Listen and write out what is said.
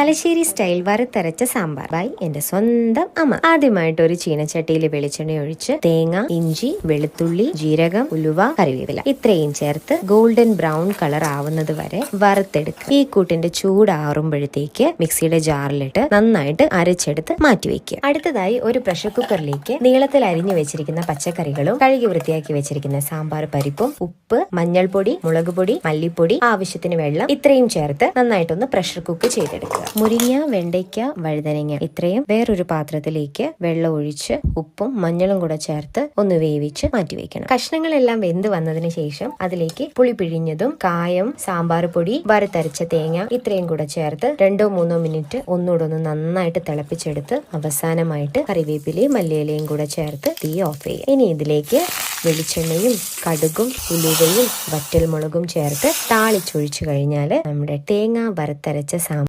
Thalassery style വറുത്തരച്ച sambar. By എന്റെ സ്വന്തം അമ്മ. ആദ്യമായിട്ട് ഒരു ചീനച്ചട്ടിയിൽ വെളിച്ചെണ്ണ ഒഴിച്ച് തേങ്ങ ഇഞ്ചി വെളുത്തുള്ളി ജീരകം ഉലുവ കറിവേപ്പില. ഇത്രയും ചേർത്ത് ഗോൾഡൻ ബ്രൗൺ കളർ ആവുന്നത് വരെ വറുത്തെടുക്കുക. ഈ കൂട്ടിന്റെ ചൂടാറുമ്പോഴത്തേക്ക് മിക്സിയുടെ ജാറിലിട്ട് നന്നായിട്ട് അരച്ചെടുത്ത് മാറ്റിവെക്കുക അടുത്തതായി ഒരു പ്രഷർ കുക്കറിലേക്ക് നീളത്തിൽ അരിഞ്ഞു വെച്ചിരിക്കുന്ന പച്ചക്കറികളും കഴുകി വൃത്തിയാക്കി വെച്ചിരിക്കുന്ന സാമ്പാർ പരിപ്പും ഉപ്പ് മഞ്ഞൾപ്പൊടി മുളക് പൊടി മല്ലിപ്പൊടി ആവശ്യത്തിന് വെള്ളം ഇത്രയും ചേർത്ത് നന്നായിട്ടൊന്ന് പ്രഷർ കുക്ക് ചെയ്തെടുക്കുക. മുരിങ്ങ വെണ്ടയ്ക്ക വഴുതനങ്ങ ഇത്രയും വേറൊരു പാത്രത്തിലേക്ക് വെള്ളം ഒഴിച്ച് ഉപ്പും മഞ്ഞളും കൂടെ ചേർത്ത് ഒന്ന് വേവിച്ച് മാറ്റി വെക്കണം. കഷ്ണങ്ങളെല്ലാം വെന്ത് വന്നതിന് ശേഷം അതിലേക്ക് പുളി പിഴിഞ്ഞതും കായം സാമ്പാർ പൊടി വറുത്തരച്ച തേങ്ങ ഇത്രയും കൂടെ ചേർത്ത് രണ്ടോ മൂന്നോ മിനിറ്റ് ഒന്നുകൂടെ ഒന്ന് നന്നായിട്ട് തിളപ്പിച്ചെടുത്ത് അവസാനമായിട്ട് കറിവേപ്പിലയും മല്ലിയിലയും കൂടെ ചേർത്ത് തീ ഓഫ് ചെയ്യുക ഇനി ഇതിലേക്ക് വെളിച്ചെണ്ണയും കടുകും ഉലുവയും വറ്റൽമുളകും ചേർത്ത് താളിച്ചൊഴിച്ചു കഴിഞ്ഞാൽ നമ്മുടെ തേങ്ങ വറുത്തരച്ച സാമ്പാർ